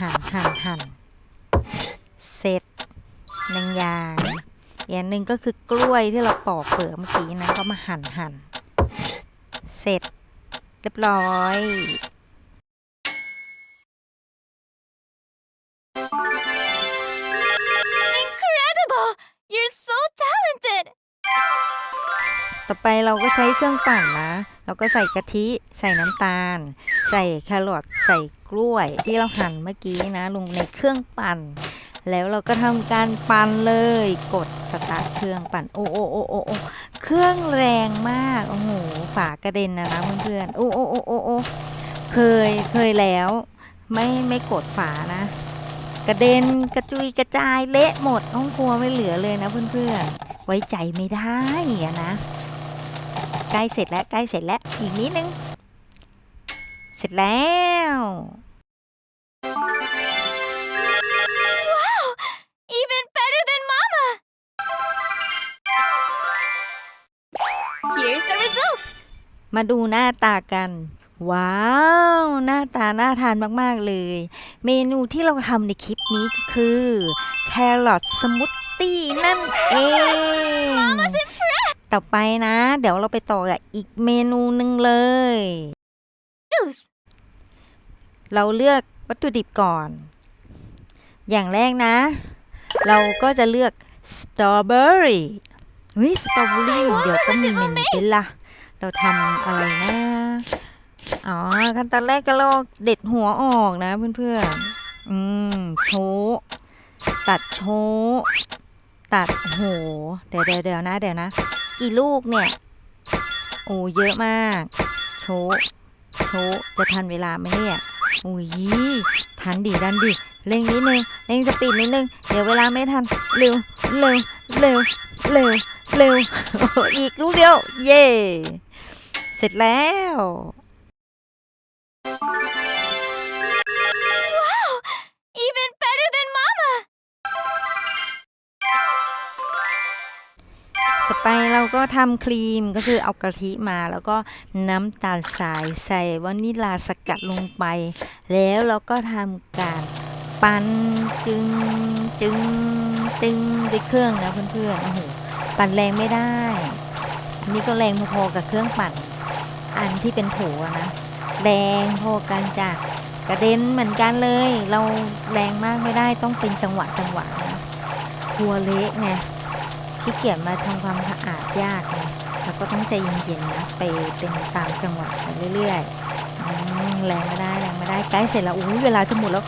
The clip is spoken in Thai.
หั่นหั่นหั่นเสร็จหนึ่งอย่างอีกอย่างหนึ่งก็คือกล้วยที่เราปอกเปลือกเมื่อกี้นะก็มาหั่นหั่นเสร็จ เรียบร้อย Incredible! You're so talented! ต่อไปเราก็ใช้เครื่องปั่นนะ เราก็ใส่กะทิ ใส่น้ำตาล ใส่แครอทใส่กล้วย ที่เราหั่นเมื่อกี้นะลงในเครื่องปั่น แล้วเราก็ทำการปั่นเลย กดสตาร์ทเครื่องปั่นโอ้โอ้โอ้โอ้โอ้เครื่องแรงมากโอ้โหฝากระเด็นนะนะเพื่อนๆโอ้โอ้โอ้โอ้โอ้เคยเคยแล้ว ไม่ไม่กดฝานะ กระเด็นกระจุยกระจายเละหมดห้องครัวไม่เหลือเลยนะเพื่อนๆไว้ใจไม่ได้อะนะใกล้เสร็จแล้วใกล้เสร็จแล้วอีกนิดนึง เสร็จแล้ว Wow! Even better than Mama! Here's the result! มาดูหน้าตากัน ว้าว หน้าตาน่าทานมาก ๆ เลย เมนูที่เราทำในคลิปนี้ก็คือแครอทสมูทตี้นั่นเองต่อไปนะ เดี๋ยวเราไปต่อกับอีกเมนูหนึ่งเลย Juice! เราเลือกวัตถุดิบก่อน อย่างแรกนะ เราก็จะเลือกสตรอเบอรี่เฮ้ยสตรอเบอรี่เดี๋ยวก็มีเมนูเป็นละเราทำอะไรนะ อ๋อขั้นตอนแรกก็ลอกเด็ดหัวออกนะเพื่อนๆ อืม โชะตัดโชะตัดโห เดี๋ยวเดี๋ยวนะ เดี๋ยวนะ กี่ลูกเนี่ย โอ้เยอะมาก โชะโชะจะทันเวลาไหมเนี่ย อุ้ยทันดีดันดิเร่งนิดนึงเร่งสปีดนิดนึง เดี๋ยวเวลาไม่ทัน เร็ว เร็ว เร็ว เร็ว เร็ว อีกลูกเดียว เย่ เสร็จแล้ว ต่อไปเราก็ทำครีมก็คือเอากะทิมาแล้วก็น้ำตาลทรายใส่วานิลาสกัดลงไป แล้วเราก็ทำการปั้นจึงจึงจึงด้วยเครื่องนะเพื่อนๆโอ้โหปั่นแรงไม่ได้ อันนี้ก็แรงพอๆกับเครื่องปั่น อันที่เป็นโถนะแรงพอกันจ้ะกระเด็นเหมือนกันเลย เราแรงมากไม่ได้ต้องเป็นจังหวะจังหวะนะครัวเละไง ขี้เกียจมาทำความสะอาดยากนะแล้วก็ต้องใจเย็นๆนะไปเป็นตามจังหวะไปเรื่อยๆแรงไม่ได้แรงไม่ได้ใกล้เสร็จแล้วอุ้ยเวลาจะหมดแล้ว